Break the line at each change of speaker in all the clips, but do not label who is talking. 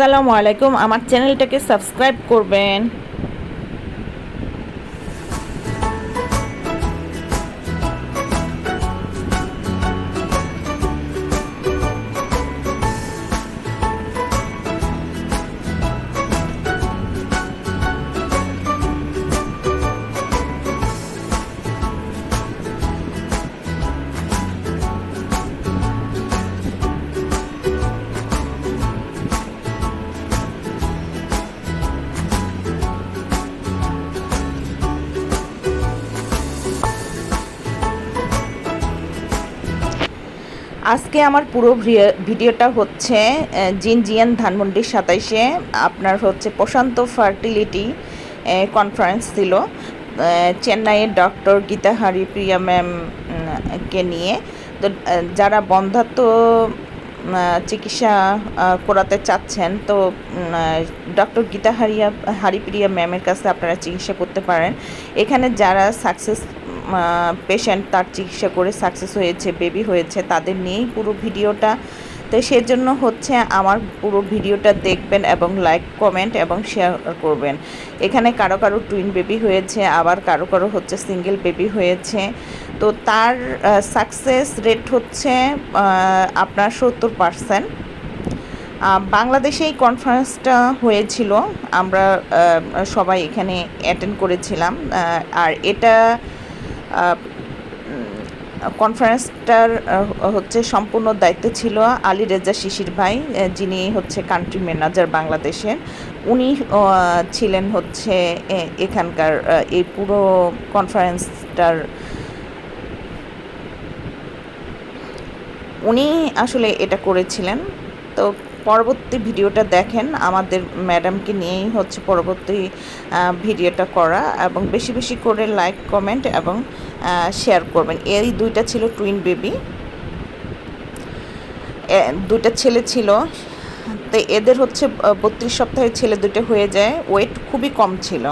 আসসালামু আলাইকুম। আমার চ্যানেলটাকে সাবস্ক্রাইব করবেন। আজকে আমার পুরো ভিডিওটা হচ্ছে জিনজিয়ান ধানমন্ডির সাতাইশে। আপনার হচ্ছে প্রশান্ত ফার্টিলিটি কনফারেন্স ছিল চেন্নাইয়ের ডক্টর গীতা হারিপ্রিয়া ম্যাম কে নিয়ে। তো যারা বন্ধাত্ম চিকিৎসা করাতে চাচ্ছেন, তো ডক্টর গীতা হারিয়া হারিপ্রিয়া ম্যামের কাছে আপনারা চিকিৎসা করতে পারেন। এখানে যারা সাকসেস পেশেন্ট তার চিকিৎসা করে সাকসেস হয়েছে বেবি হয়েছে, তাদের নিয়েই পুরো ভিডিওটা। তো সেজন্য হচ্ছে আমার পুরো ভিডিওটা দেখবেন এবং লাইক কমেন্ট এবং শেয়ার করবেন। এখানে কারও কারও টুইন বেবি হয়েছে, আবার কারও কারও হচ্ছে সিঙ্গেল বেবি হয়েছে। তো তার সাকসেস রেট হচ্ছে আপনার সত্তর পার্সেন্ট বাংলাদেশে এই কনফারেন্সটা হয়েছিল, আমরা সবাই এখানে অ্যাটেন্ড করেছিলাম আর এটা কনফারেন্সটার হচ্ছে সম্পূর্ণ দায়িত্ব ছিল আলী রেজা শিশির ভাই যিনি হচ্ছে কান্ট্রি ম্যানেজার বাংলাদেশের। উনি ছিলেন হচ্ছে এখানকার এই পুরো কনফারেন্সটার উনি আসলে এটা করেছিলেন। তো পরবর্তী ভিডিওটা দেখেন। আমাদের ম্যাডামকে নিয়েই হচ্ছে পরবর্তী ভিডিওটা করা এবং বেশি বেশি করে লাইক, কমেন্ট এবং শেয়ার করবেন। এই দুইটা ছিল টুইন বেবি। দুইটা ছেলে ছিল। তো এদের হচ্ছে বত্রিশ সপ্তাহে ছেলে দুটো হয়ে যায়। ওয়েট খুবই কম ছিল।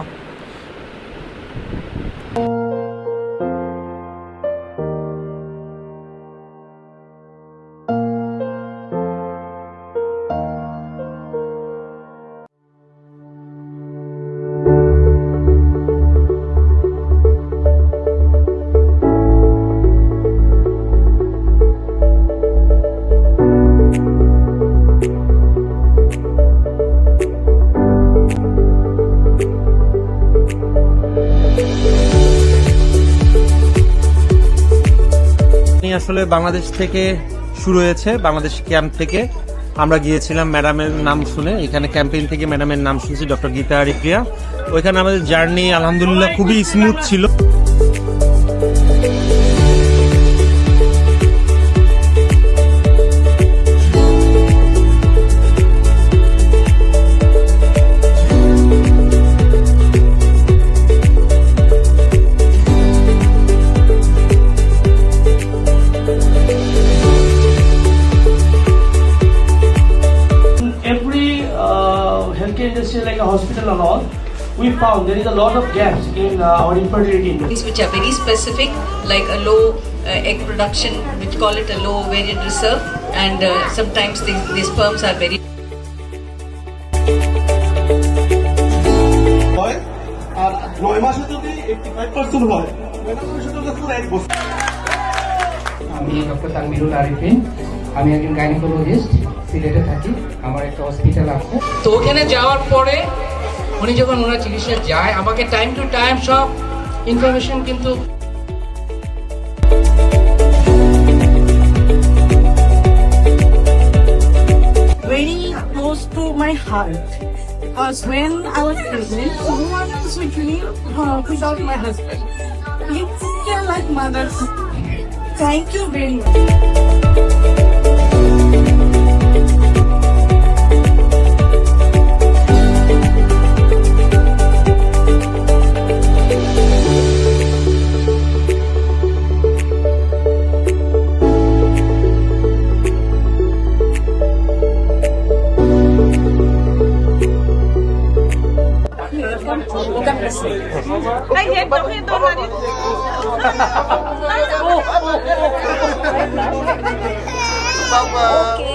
আসলে বাংলাদেশ থেকে শুরু হয়েছে, বাংলাদেশ ক্যাম্প থেকে। আমরা গিয়েছিলাম ম্যাডামের নাম শুনে। এখানে ক্যাম্পেইন থেকে ম্যাডামের নাম শুনছি, ডক্টর গীতা আরিপ্রিয়া ওইখানে আমাদের জার্নি, আলহামদুলিল্লাহ, খুবই স্মুথ ছিল।
healthcare industry like a hospital and all, we found there is a lot of gaps in uh, our infertility industry.
things which are very specific, like a low uh, egg production, which call it a low ovarian reserve, and uh, sometimes these, these sperms are very
হয় আর নয় মাসে যদি eighty five percent হয় নয় মাসে যদি পুরো এক বছর
আমি ডক্টর তানমিরুল আরিফিন আমি একজন গাইনোকোলজিস্ট সিলেটে থাকি আমার একটা হসপিটাল আছে
তো ওখানে যাওয়ার পরে উনি যখন ওনার চিকিৎসা যায় আমাকে টাইম টু টাইম সব ইনফরমেশন কিন্তু
very close to my heart. Because when I was pregnant, no one else with me uh, without my husband. It's like mothers. Thank you very much. Ay, dito, dito na rin. Bye-bye.